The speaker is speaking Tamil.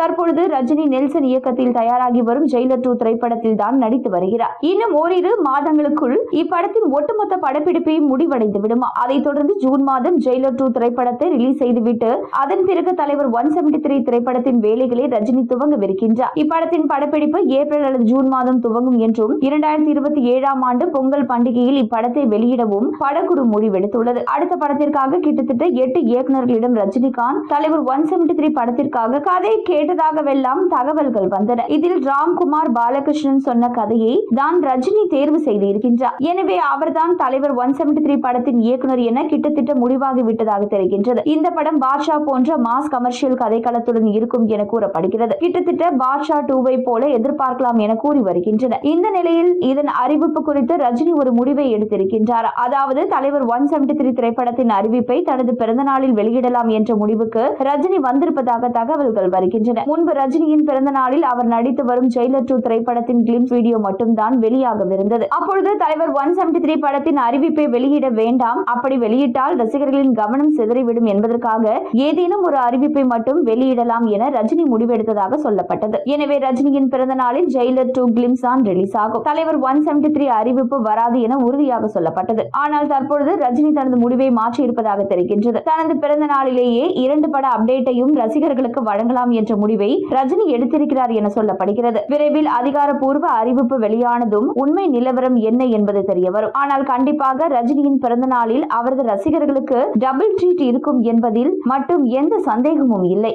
தற்பொழுது ரஜினி நெல்சன் இயக்கத்தில் தயாராகி வரும் ஜெயிலர் டூ திரைப்படத்தில் தான் நடித்து வருகிறார். இன்னும் ஓரிரு மாதங்களுக்குள் இப்படத்தின் ஒட்டுமொத்த படப்பிடிப்பை முடிவடைந்து விடுமா? அதைத் தொடர்ந்து ஜூன் மாதம் ஜெயிலர் டூ திரைப்படத்தை ரிலீஸ் செய்துவிட்டு அதன் பிறகு தலைவர் ஒன் செவன்டி த்ரீ திரைப்படத்தின் வேலைகளை ரஜினி துவங்கவிருக்கின்றார். இப்படத்தின் படப்பிடிப்பு ஏப்ரல் அல்லது ஜூன் மாதம் துவங்கும் என்றும் இரண்டாயிரத்தி இருபத்தி ஏழாம் ஆண்டு பொங்கல் பண்டிகையில் இப்படத்தை வெளியிடவும் படக்குழு முடிவெடுத்துள்ளது. அடுத்த படத்திற்காக கிட்டத்தட்ட எட்டு இயக்குநர்களிடம் ரஜினிகாந்த் தலைவர் ஒன் செவன்டி த்ரீ படத்திற்காக கதை கேட்டதாகவெல்லாம் தகவல்கள் வந்தன. இதில் ராம்குமார் பாலகிருஷ்ணன் சொன்ன கதையை தான் ரஜினி தேர்வு செய்து இருக்கின்றார் எனவே அவர்தான் தலைவர் ஒன் செவன்டி த்ரீ படத்தின் இயக்குனர் என கிட்டத்தட்ட முடிவாகி விட்டதாக தெரிகின்றது. இந்த படம் பாட்ஷா போன்ற மாஸ் கமர்ஷியல் கதைக்களத்துடன் இருக்கும் என கூறப்படுகிறது. கிட்டத்தட்ட பாட்ஷா டூவை போல எதிர்பார்க்கலாம் என கூறி வருகின்றன. இந்த நிலையில் இதன் அறிவிப்பு குறித்து ரஜினி ஒரு முடிவை எடுத்திருக்கின்றார். அதாவது தலைவர் ஒன் செவன்டி த்ரீ திரைப்படத்தின் அறிவிப்பை தனது பிறந்த நாளில் வெளியிடலாம் என்ற முடிவுக்கு ரஜினி வந்திருப்பதாக தகவல்கள் வருகின்றன. வெளியாகின முன்பு ரஜினியின் பிறந்த நாளில் அவர் நடித்து வரும் ஜெயிலர் டூ திரைப்படத்தின் கிளிம்ஸ் வீடியோ மட்டும்தான் வெளியாகவிருந்தது. அப்பொழுது தலைவர் ஒன் செவன்டி த்ரீ படத்தின் அறிவிப்பை வெளியிட வேண்டாம். அப்படி வெளியிட்டால் ரசிகர்களின் கவனம் சிதறிவிடும் என்பதற்காக ஏதேனும் ஒரு அறிவிப்பை மட்டும் வெளியிடலாம் என ரஜினி முடிவெடுத்ததாக சொல்லப்பட்டது. எனவே ரஜினியின் பிறந்த நாளில் ஜெயிலர் டூ கிளிம்ஸ் தான் ரிலீஸ் ஆகும் தலைவர் ஒன் செவன்டி த்ரீ அறிவிப்பு வராது என உறுதியாக சொல்லப்பட்டது. ஆனால் தற்பொழுது ரஜினி தனது முடிவை மாற்றி இருப்பதாக தெரிகின்றது. தனது பிறந்த நாளிலேயே இரண்டு பட அப்டேட்டையும் ரசிகர்களுக்கு வழங்கலாம் என்ற முடிவை ரஜினி எடுத்திருக்கிறார் என சொல்லப்படுகிறது. விரைவில் அதிகாரப்பூர்வ அறிவிப்பு வெளியானதும் உண்மை நிலவரம் என்ன என்பது தெரிய வரும். ஆனால் கண்டிப்பாக ரஜினியின் பிறந்த நாளில் அவரது ரசிகர்களுக்கு டபுள் ட்ரீட் இருக்கும் என்பதில் மட்டும் எந்த சந்தேகமும் இல்லை.